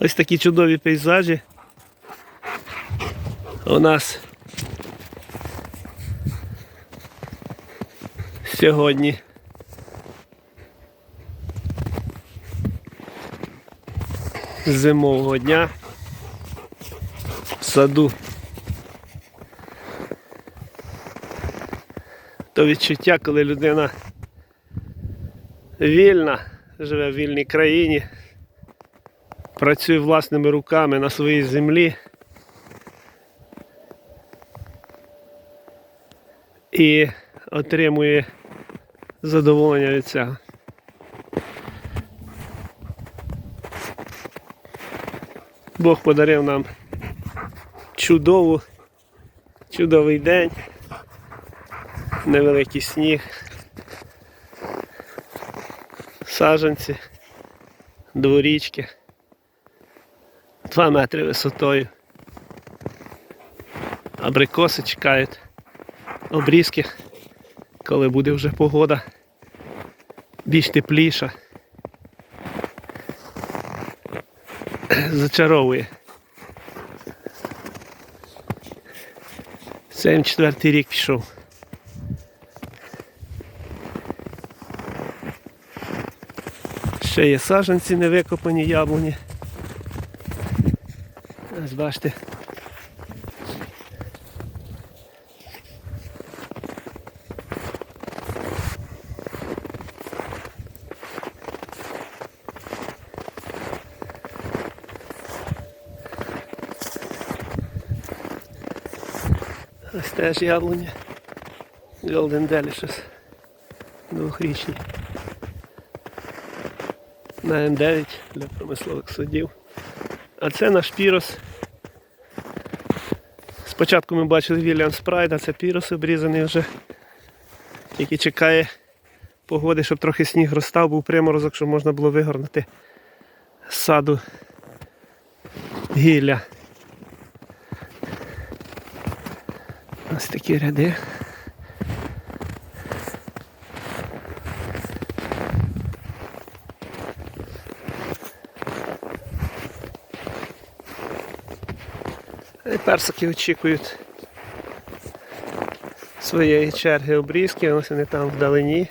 Ось такі чудові пейзажі. У нас сьогодні. Зимового дня в саду. То відчуття, коли людина вільна, живе в вільній країні, працює власними руками на своїй землі. І отримує задоволення від цього. Бог подарив нам чудову, чудовий день, невеликий сніг, саджанці, дворічки, 2 метри висотою. Абрикоси чекають, обрізки, коли буде вже погода більш тепліша. Зачаровує. 74 рік пішов. Ще є саджанці невикопані яблуні. Ось бачите. Ось теж яблуня. Golden Delicious. Двохрічні. На М9 для промислових садів. А це наш пірос. Спочатку ми бачили Вільям Спрайда, це пірос обрізаний вже. який чекає погоди, щоб трохи сніг розстав, був приморозок, щоб можна було вигорнути з саду гілля. Ось такі ряди. Персики очікують своєї черги обрізки, ось вони там вдалині.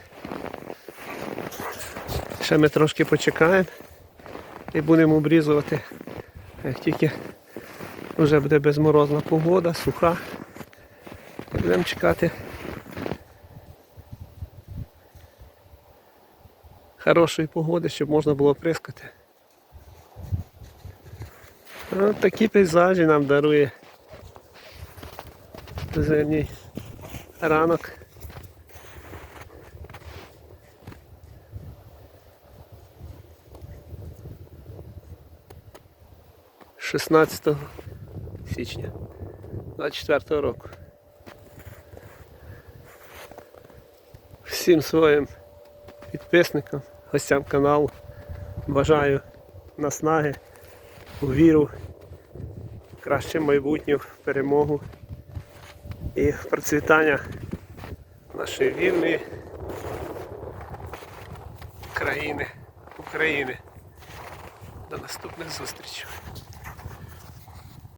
Ще ми трошки почекаємо і будемо обрізувати, як тільки вже буде безморозна погода, суха. Будемо чекати. Хорошої погоди, щоб можна було прискати. Ось такі пейзажі нам дарує зимній ранок. Шістнадцятого січня 24 року. Всім своїм підписникам, гостям каналу бажаю наснаги, віру, краще майбутнє, перемогу і процвітання нашої вільної країни, України. До наступних зустрічей.